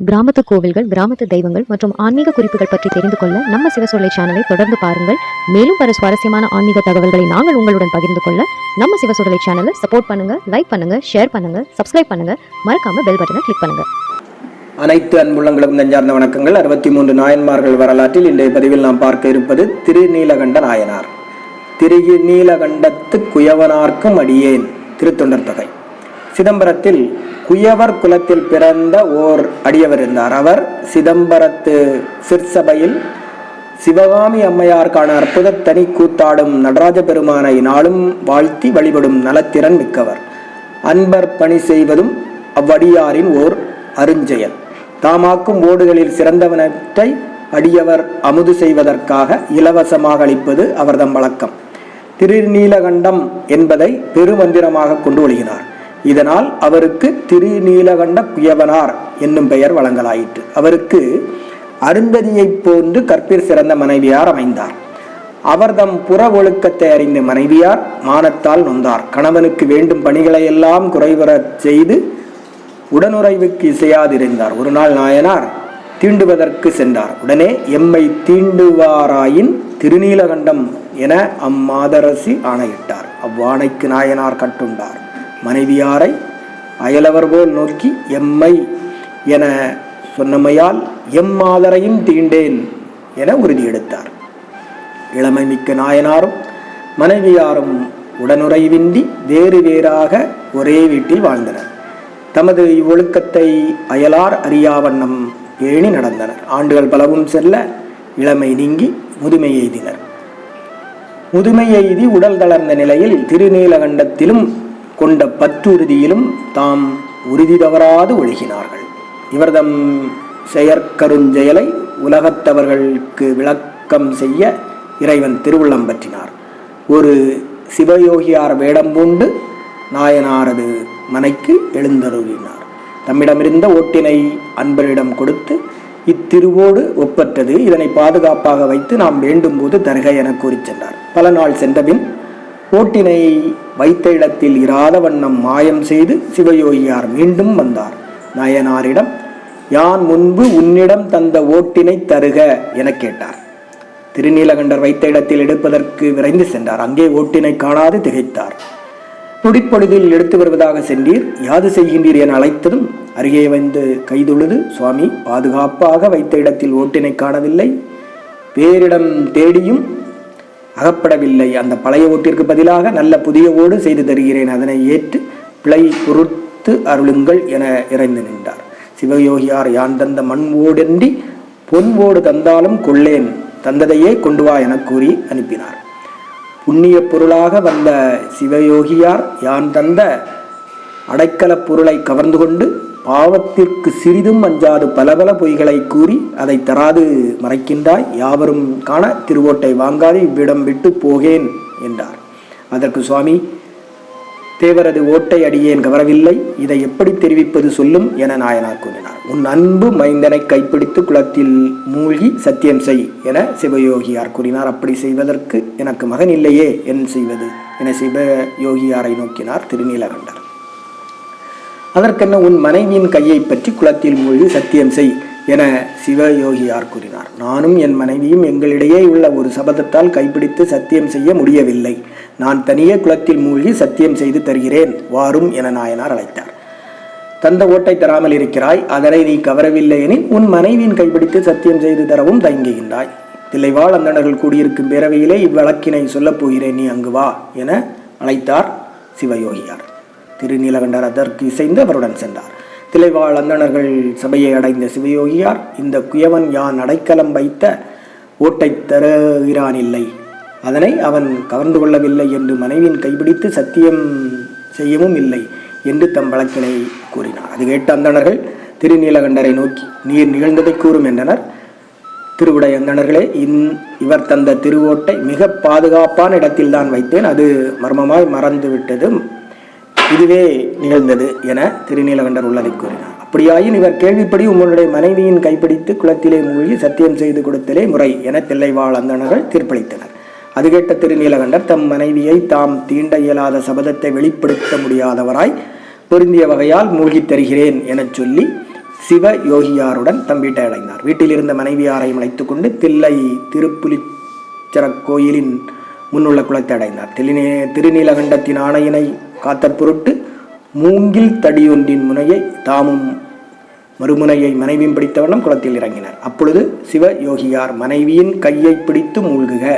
கிராமத்து கோவில்கள் கிராமத்து தெய்வங்கள் மற்றும் ஆன்மீக குறிப்புகள் பற்றி தெரிந்து கொள்ள நம்ம சிவசொல்லை சேனலை தொடர்ந்து பாருங்கள். மேலும் பல சுவாரஸ்யமான ஆன்மீக தகவல்களை நாங்கள் உங்களுடன் பகிர்ந்து கொள்ள நம்ம சிவசொல்லை சேனலை சப்போர்ட் பண்ணுங்க லைக் பண்ணுங்க ஷேர் பண்ணுங்க சப்ஸ்கிரைப் பண்ணுங்க. மறக்காம பெல் பட்டனை கிளிக் பண்ணுங்க. அனைத்து அன்புள்ளங்களுக்கும் நெஞ்சார்ந்த வணக்கங்கள். அறுபத்தி மூன்று நாயன்மார்கள் வரலாற்றில் இன்றைய பதிவில் நாம் பார்க்க இருப்பது திருநீலகண்ட நாயனார். திரு நீலகண்டத்து குயவனார்க்கும் அடியேன் திருத்தொண்டர் தொகை. சிதம்பரத்தில் குயவர் குலத்தில் பிறந்த ஓர் அடியவர் இருந்தார். அவர் சிதம்பரத்து சிற்சபையில் சிவகாமி அம்மையாருக்கான அற்புத தனி கூத்தாடும் நடராஜ பெருமானை நாளும் வாழ்த்தி வழிபடும் நலத்திறன் மிக்கவர். அன்பர் பணி செய்வதும் அவ்வடியாரின் ஓர் அருஞ்செயல். தாமாக்கும் ஓடுகளில் சிறந்தவனற்றை அடியவர் அமுது செய்வதற்காக இலவசமாக அளிப்பது அவர்தம் வழக்கம். திருநீலகண்டம் என்பதை பெருமந்திரமாக கொண்டு ஒழுகினார். இதனால் அவருக்கு திருநீலகண்ட குயவனார் என்னும் பெயர் வழங்கலாயிற்று. அவருக்கு அருந்ததியைப் போன்று கற்பிற் சிறந்த மனைவியார் அமைந்தார். அவர்தம் புற ஒழுக்கத்தை அறிந்த மனைவியார் மானத்தால் நொந்தார். கணவனுக்கு வேண்டும் பணிகளை எல்லாம் குறைவரச் செய்து உடனுறைவுக்கு இசையாதிருந்தார். ஒரு நாள் நாயனார் தீண்டுவதற்கு சென்றார். உடனே எம்மை தீண்டுவாராயின் திருநீலகண்டம் என அம்மாதரசி ஆணையிட்டார். அவ்வாணைக்கு நாயனார் கட்டுண்டார். மனைவியாரை அயலவர் போல் நோக்கி எம்மை என சொன்னமையால் எம்மாதரையும் தீண்டேன் என உறுதி எடுத்தார். இளமை மிக்க நாயனாரும் மனைவியாரும் உடனுறைவின்றி வேறு வேறாக ஒரே வீட்டில் வாழ்ந்தனர். தமது இவ்வொழுக்கத்தை அயலார் அறியாவண்ணம் ஏணி நடந்தனர். ஆண்டுகள் பலவும் செல்ல இளமை நீங்கி முதுமை எய்தினர். முதுமை எய்தி உடல் தளர்ந்த நிலையில் திருநீலகண்டத்திலும் கொண்ட பற்றுறுதியிலும் தாம் உறுதி தவறாது ஒழுகினார்கள். இவர்தம் செயற்கருஞ்செயலை உலகத்தவர்களுக்கு விளக்கம் செய்ய இறைவன் திருவுள்ளம் பற்றினார். ஒரு சிவயோகியார் வேடம் பூண்டு நாயனாரது மனைக்கு எழுந்தருளினார். தம்மிடமிருந்த ஓட்டினை அன்பரிடம் கொடுத்து இத்திருவோடு ஒப்பற்றது. இதனை பாதுகாப்பாக வைத்து நாம் வேண்டும் போது தருக என கூறிச் சென்றார். பல நாள் சென்றபின் ஓட்டினை வைத்த இடத்தில் இராத வண்ணம் மாயம் செய்து சிவயோகியார் மீண்டும் வந்தார். நயனாரிடம் யான் முன்பு உன்னிடம் தந்த ஓட்டினை தருக எனக் கேட்டார். திருநீலகண்டர் வைத்த இடத்தில் எடுப்பதற்கு விரைந்து சென்றார். அங்கே ஓட்டினை காணாது திகைத்தார். துடிப்பொழுதில் எடுத்து வருவதாக சென்றீர். யாது செய்கின்றீர் என அழைத்ததும் அருகே வந்து கைதொழுது சுவாமி பாதுகாப்பாக வைத்த இடத்தில் ஓட்டினை காணவில்லை. பேரிடம் தேடியும் அகப்படவில்லை. அந்த பழைய ஓட்டிற்கு பதிலாக நல்ல புதிய ஓடு செய்து தருகிறேன். அதனை ஏற்று பிழை பொறுத்து அருளுங்கள் என இறைந்து நின்றார். சிவயோகியார் யான் தந்த மண் ஓடன்றி பொன் ஓடு தந்தாலும் கொள்ளேன். தந்ததையே கொண்டு வா என கூறி அனுப்பினார். புண்ணிய பொருளாக வந்த சிவயோகியார் யான் தந்த அடைக்கலப் பொருளை கவர்ந்து கொண்டு பாவத்திற்கு சிறிதும் அஞ்சாது பல பல பொய்களை கூறி அதை தராது மறைக்கின்றாய். யாவரும் காண திருவோட்டை வாங்காது இவ்விடம் விட்டு போகேன் என்றார். அதற்கு சுவாமி தேவரது ஓட்டை அடியேன் கவரவில்லை இதை எப்படி தெரிவிப்பது சொல்லும் என நாயனார் கூறினார். உன் அன்பு மைந்தனை கைப்பிடித்து குளத்தில் மூழ்கி சத்தியம் செய் என சிவயோகியார் கூறினார். அப்படி செய்வதற்கு எனக்கு மகன் இல்லையே என் செய்வது? என சிவயோகியாரை நோக்கினார் திருநீலகண்டர் அதற்கென்ன உன் மனைவியின் கையை பற்றி குளத்தில் மூழ்கி சத்தியம் செய் என சிவயோகியார் கூறினார். நானும் என் மனைவியும் எங்களிடையே உள்ள ஒரு சபதத்தால் கைப்பிடித்து சத்தியம் செய்ய முடியவில்லை. நான் தனியே குளத்தில் மூழ்கி சத்தியம் செய்து தருகிறேன். வாரும் என நாயனார் அழைத்தார். தந்த ஓட்டை தராமல் இருக்கிறாய். அதனை நீ கவரவில்லை எனில் உன் மனைவியின் கைப்பிடித்து சத்தியம் செய்து தரவும் தயங்குகின்றாய். தில்லைவாழ் அந்தணர்கள் கூடியிருக்கும் பேரவையிலே இவ்வழக்கினை சொல்லப் போகிறேன். நீ அங்கு வா என அழைத்தார் சிவயோகியார். திருநீலகண்டர் அதற்கு இசைந்து அவருடன் சென்றார். திளைவாழ் அந்தணர்கள் சபையை அடைந்த சிவயோகியார் இந்த குயவன் யான் அடைக்கலம் வைத்த ஓட்டை தருகிறானில்லை அதனை அவன் கவர்ந்து கொள்ளவில்லை என்று மனைவியின் கைப்பிடித்து சத்தியம் செய்யவும் இல்லை என்று தம் வழக்கினை கூறினார். அது கேட்ட அந்தணர்கள் திருநீலகண்டரை நோக்கி நீர் நிகழ்ந்ததை கூறும் என்றனர். திருவுடை அந்தணர்களே இன் இவர் தந்த திருவோட்டை மிக பாதுகாப்பான இடத்தில்தான் வைத்தேன். அது மர்மமாய் மறந்துவிட்டது. இதுவே நிகழ்ந்தது என திருநீலகண்டர் உள்ளதை கூறினார். அப்படியாயின் இவர் கேள்விப்படி உங்களுடைய மனைவியின் கைப்பிடித்து குளத்திலே மூழ்கி சத்தியம் செய்து கொடுத்தலே முறை என தில்லைவாழ் அந்தணர்கள் தீர்ப்பளித்தனர். அது கேட்ட திருநீலகண்டர் தம் மனைவியை தாம் தீண்ட இயலாத சபதத்தை வெளிப்படுத்த முடியாதவராய் பொருந்திய வகையால் மூழ்கித் தருகிறேன் எனச் சொல்லி சிவ யோகியாருடன் தம் வீட்டை அடைந்தார். வீட்டில் இருந்த மனைவியாரையும் அழைத்து கொண்டு தில்லை திருப்புலிச்சரக் கோயிலின் முன்னுள்ள குளத்தை அடைந்தார். திருநீ திருநீலகண்டத்தின் ஆணையினை காத்தற் பொருட்டு மூங்கில் தடியொன்றின் முனையை தாமும் மறுமுனையை மனைவியும் பிடித்தவண்ணம் குளத்தில் இறங்கினார். அப்பொழுது சிவ யோகியார் மனைவியின் கையை பிடித்து மூழ்குக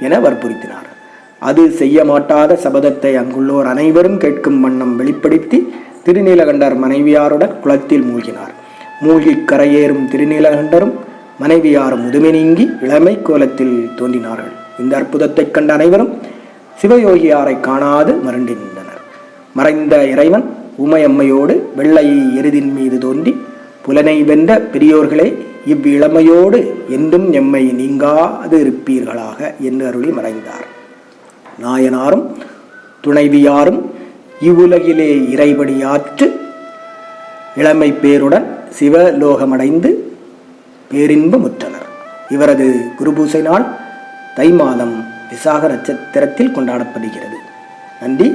என வற்புறுத்தினார். அது செய்ய மாட்டாத சபதத்தை அங்குள்ளோர் அனைவரும் கேட்கும் வண்ணம் வெளிப்படுத்தி திருநீலகண்டர் மனைவியாருடன் குளத்தில் மூழ்கினார். மூழ்கி கரையேறும் திருநீலகண்டரும் மனைவியாரும் முதுமை நீங்கி இளமை கோலத்தில் தோன்றினார்கள். இந்த அற்புதத்தைக் கண்ட அனைவரும் சிவயோகியாரை காணாது மருண்டினர். மறைந்த இறைவன் உமையம்மையோடு வெள்ளை எருதின் மீது தோன்றி புலனை வென்ற பெரியோர்களே இவ்விளமையோடு என்றும் எம்மை நீங்காது இருப்பீர்களாக என்று அருளி மறைந்தார். நாயனாரும் துணைவியாரும் இவ்வுலகிலே இறைபடியாற்று இளமை பேருடன் சிவலோகமடைந்து பேரின்பமுற்றனர் இவரது குருபூசை நாள் தை மாதம் விசாக நட்சத்திரத்தில் கொண்டாடப்படுகிறது. நன்றி.